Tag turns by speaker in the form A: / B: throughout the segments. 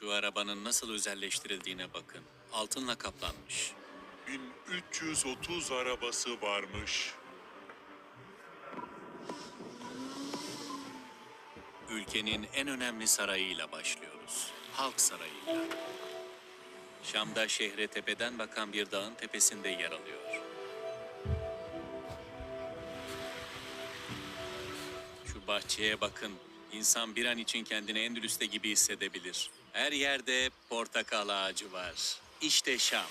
A: Şu arabanın nasıl özelleştirildiğine bakın. Altınla kaplanmış.
B: 1330 arabası varmış.
A: Ülkenin en önemli sarayıyla başlıyoruz. Halk Sarayı'yla. Şam'da şehre tepeden bakan bir dağın tepesinde yer alıyor. Şu bahçeye bakın. İnsan bir an için kendini Endülüs'te gibi hissedebilir. Her yerde portakal ağacı var. İşte Şam.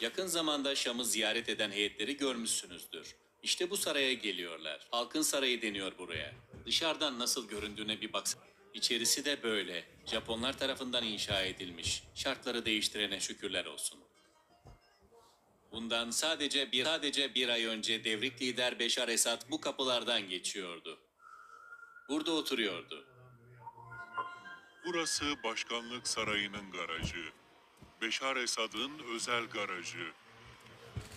A: Yakın zamanda Şam'ı ziyaret eden heyetleri görmüşsünüzdür. İşte bu saraya geliyorlar. Halkın sarayı deniyor buraya. Dışarıdan nasıl göründüğüne bir baksana. İçerisi de böyle. Japonlar tarafından inşa edilmiş. Şartları değiştirene şükürler olsun. Bundan sadece bir sadece bir ay önce devrik lider Beşar Esad bu kapılardan geçiyordu. Burada oturuyordu.
B: Burası başkanlık sarayının garajı. Beşar Esad'ın özel garajı.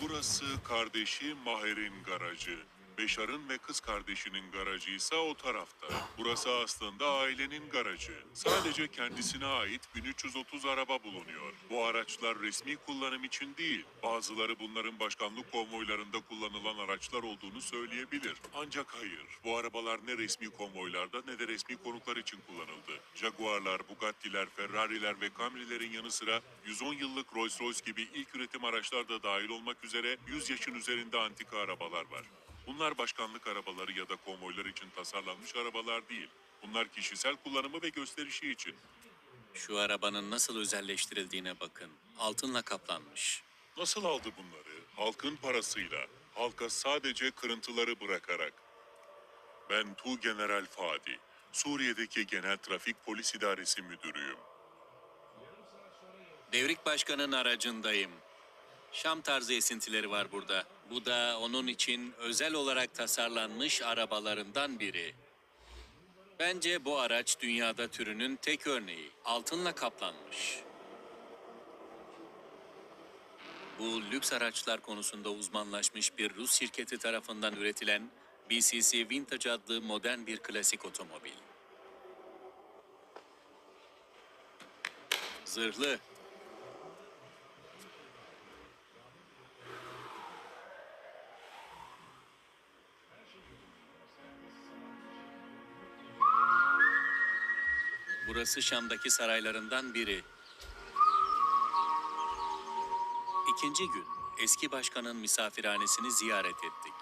B: Burası kardeşi Maher'in garajı. Beşar'ın ve kız kardeşinin garajı ise o tarafta. Burası aslında ailenin garajı. Sadece kendisine ait 1330 araba bulunuyor. Bu araçlar resmi kullanım için değil. Bazıları bunların başkanlık konvoylarında kullanılan araçlar olduğunu söyleyebilir. Ancak hayır. Bu arabalar ne resmi konvoylarda ne de resmi konuklar için kullanıldı. Jaguar'lar, Bugatti'ler, Ferrari'ler ve Camry'lerin yanı sıra 110 yıllık Rolls-Royce gibi ilk üretim araçlar da dahil olmak üzere 100 yaşın üzerinde antika arabalar var. Bunlar başkanlık arabaları ya da konvoylar için tasarlanmış arabalar değil. Bunlar kişisel kullanımı ve gösterişi için.
A: Şu arabanın nasıl özelleştirildiğine bakın. Altınla kaplanmış.
B: Nasıl aldı bunları? Halkın parasıyla. Halka sadece kırıntıları bırakarak. Ben Tu General Fadi. Suriye'deki Genel Trafik Polis İdaresi Müdürüyüm.
A: Devrik Başkan'ın aracındayım. Şam tarzı esintileri var burada. Bu da onun için özel olarak tasarlanmış arabalarından biri. Bence bu araç dünyada türünün tek örneği. Altınla kaplanmış. Bu lüks araçlar konusunda uzmanlaşmış bir Rus şirketi tarafından üretilen BCC Vintage adlı modern bir klasik otomobil. Zırhlı, Burası Şam'daki saraylarından biri. İkinci gün eski başkanın misafirhanesini ziyaret ettik.